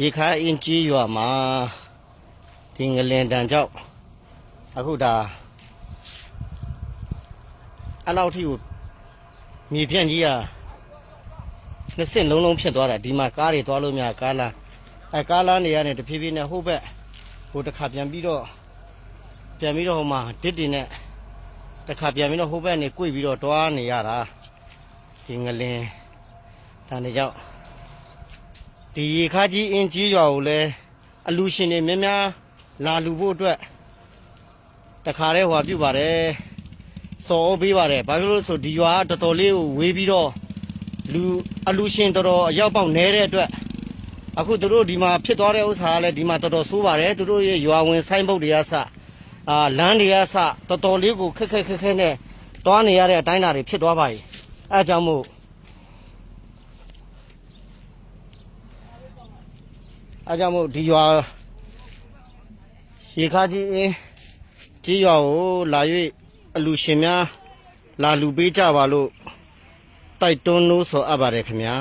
ရေခါအင်းကြီးရွာမှာဒီငလင်တန်ကြောက်အခုဒါအလောက်ထိကိုမြေပြန့်ကြီးอ่ะနှစ်စင်လုံးလုံးဖြစ်သွားတာဒီမှာကားတွေသွားလို့မရကားလမ်းအဲကားလမ်းတွေကနေတဖြည်းဖြည်းနဲ့ဟိုဘက်ဟိုတစ်ခါပြန်ပြီးတော့ပြန်ပြီးတော့ဟိုမှာတစ်တင်နဲ့တစ်ခါပြန်ပြီးတော့ဟိုဘက်နေ꿰ပြီးတော့တွားနေရတာဒီငလင်တန်တွေကြောက် ဒီရေခါကြီးအင်းကြီးရွာကိုလည်းအလူရှင်တွေများများလာလူဖို့အတွက်တခါတည်းဟွာပြုတ်ပါတယ်စော်ပေးပါတယ်ဘာဖြစ်လို့လဲဆိုဒီရွာကတော်တော်လေးကိုဝေးပြီးတော့လူအလူရှင်တော်တော်အရောက်ပေါက်နေတဲ့အတွက်အခုသူတို့ဒီမှာဖြစ်သွားတဲ့ဥစ္စာကလည်းဒီမှာတော်တော်ဆိုးပါတယ်သူတို့ရဲ့ရွာဝင်ဆိုင်ဘုတ်တွေကစအာလမ်းတွေကစတော်တော်လေးကိုခက်ခက်ခက်ခက်နဲ့တွားနေရတဲ့အတိုင်းအတာတွေဖြစ်သွားပါပြီအဲအကြောင်းမို့ အဲကြောင့်မို့ဒီရွာရေခါကြီးအင်းကြီးရွာကိုလာ၍အလူရှင်များလာလူပေးကြပါလို့တိုက်တွန်းလို့ဆိုအပ်ပါတယ်ခင်ဗျာ